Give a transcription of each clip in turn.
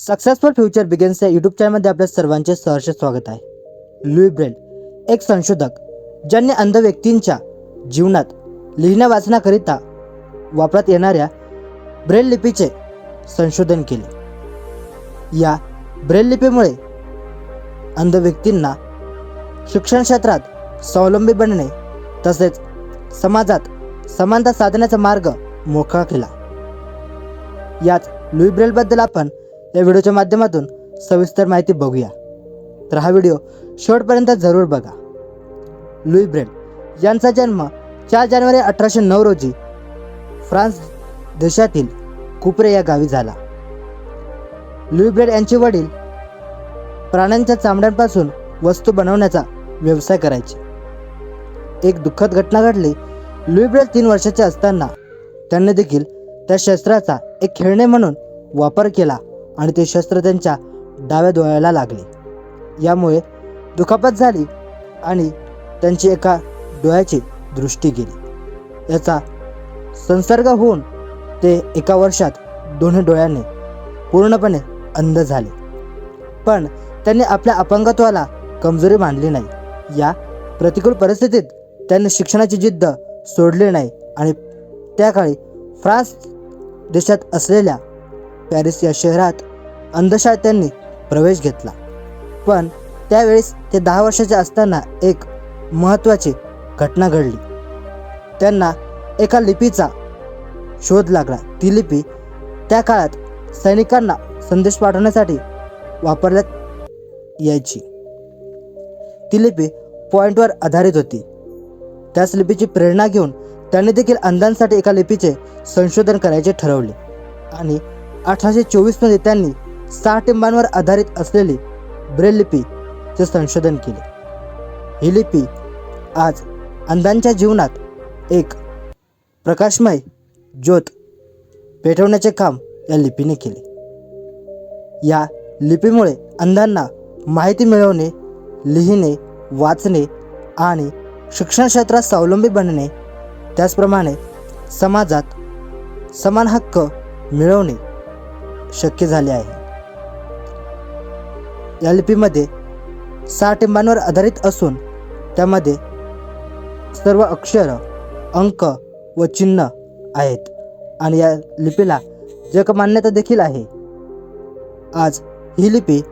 Successful future begins या YouTube चॅनलमध्ये आपल्या सर्वांचे सहर्ष स्वागत आहे. लुई ब्रेल एक संशोधक ज्यांनी अंध व्यक्तींच्या जीवनात लिहिण्या वाचण्याकरिता वापरात येणाऱ्या ब्रेल लिपीचे संशोधन केले. या ब्रेल लिपीमुळे अंध व्यक्तींना शिक्षण क्षेत्रात स्वावलंबी बनणे तसेच समाजात समानता साधण्याचा मार्ग मोकळा केला. याच लुई ब्रेलबद्दल आपण या व्हिडिओच्या माध्यमातून सविस्तर माहिती बघूया. तर हा व्हिडिओ शेवटपर्यंत जरूर बघा. लुई ब्रेल यांचा जन्म चार जानेवारी अठराशे नऊ रोजी फ्रान्स देशातील कुपरे या गावी झाला. लुई ब्रेल यांचे वडील प्राण्यांच्या चामड्यांपासून वस्तू बनवण्याचा व्यवसाय करायचे. एक दुःखद घटना घडली. लुई ब्रेल तीन वर्षाचे असताना त्यांनी देखील त्या शस्त्राचा एक खेळणे म्हणून वापर केला. आणि ते शस्त्र त्यांच्या डाव्या डोळ्याला लागले. यामुळे दुखापत झाली आणि त्यांची एका डोळ्याची दृष्टी गेली. याचा संसर्ग होऊन ते एका वर्षात दोन्ही डोळ्याने पूर्णपणे अंध झाले. पण त्यांनी आपल्या अपंगत्वाला कमजोरी मानली नाही. या प्रतिकूल परिस्थितीत त्यांनी शिक्षणाची जिद्द सोडली नाही आणि त्या काळी फ्रान्स देशात असलेल्या पॅरिस या शहरात अंधशाळेत त्यांनी प्रवेश घेतला. पण त्यावेळेस ते दहा वर्षाचे असताना एक महत्त्वाची घटना घडली. त्यांना एका लिपीचा शोध लागला. ती लिपी त्या काळात सैनिकांना संदेश पाठवण्यासाठी वापरण्यात यायची. ती लिपी पॉईंटवर आधारित होती. त्याच लिपीची प्रेरणा घेऊन त्यांनी देखील अंधांसाठी एका लिपीचे संशोधन करायचे ठरवले आणि अठराशे चोवीसमध्ये त्यांनी सहा टिंबांवर आधारित असलेली ब्रेल लिपीचे संशोधन केले. ही लिपी आज अंधांच्या जीवनात एक प्रकाशमय ज्योत पेटवण्याचे काम या लिपीने केले. या लिपीमुळे अंधांना माहिती मिळवणे लिहिणे वाचणे आणि शिक्षण क्षेत्रात स्वावलंबी बनणे त्याचप्रमाणे समाजात समान हक्क मिळवणे शक्य झाले आहे. या लिपीमध्ये सहा टिंबांवर आधारित असून त्यामध्ये सर्व अक्षर अंक व चिन्ह आहेत. आणि या लिपीला जगमान्यता देखील आहे. आज ही लिपी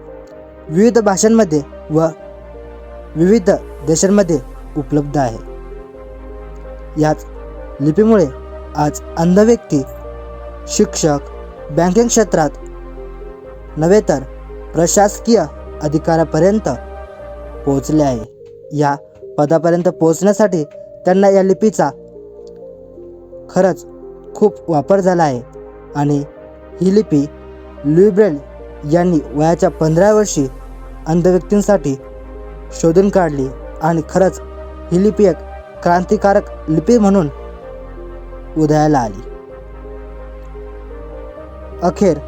विविध भाषांमध्ये व विविध देशांमध्ये उपलब्ध आहे. याच लिपीमुळे आज अंध व्यक्ती शिक्षक बँकिंग क्षेत्रात नव्हे तर प्रशासकीय अधिकारापर्यंत पोहोचले आहे. या पदापर्यंत पोहोचण्यासाठी त्यांना या लिपीचा खरंच खूप वापर झाला आहे. आणि ही लिपी लुईब्रेल यांनी वयाच्या पंधरा वर्षी अंध व्यक्तींसाठी शोधून काढली आणि खरंच ही लिपी एक क्रांतिकारक लिपी म्हणून उदयाला आली. अखेर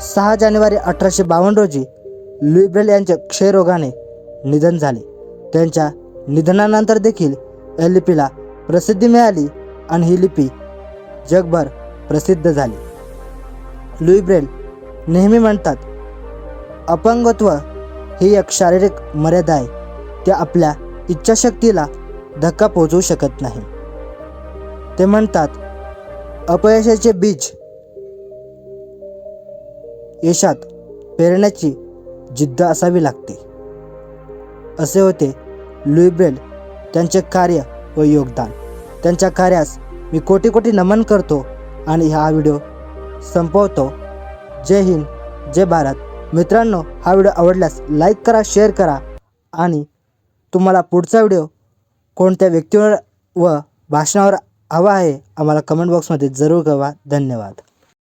सहा जानेवारी अठराशे बावन्न रोजी लुईब्रेल यांच्या क्षयरोगाने निधन झाले. त्यांच्या निधनानंतर देखील या लिपीला प्रसिद्धी मिळाली आणि ही लिपी जगभर प्रसिद्ध झाली. लुईब्रेल नेहमी म्हणतात अपंगत्व ही एक शारीरिक मर्यादा आहे. ते आपल्या इच्छाशक्तीला धक्का पोचवू शकत नाही. ते म्हणतात अपयशाचे बीज यशात पेरण्याची जिद्द असावी लागते. असे होते लुई ब्रेल त्यांचे कार्य व योगदान. त्यांच्या कार्यास मी कोटी कोटी नमन करतो आणि हा व्हिडिओ संपवतो. जय हिंद जय भारत. मित्रांनो हा व्हिडिओ आवडल्यास लाईक करा शेअर करा आणि तुम्हाला पुढचा व्हिडिओ कोणत्या व्यक्तीवर व भाषणावर हवा आहे आम्हाला कमेंट बॉक्समध्ये जरूर कळवा. धन्यवाद.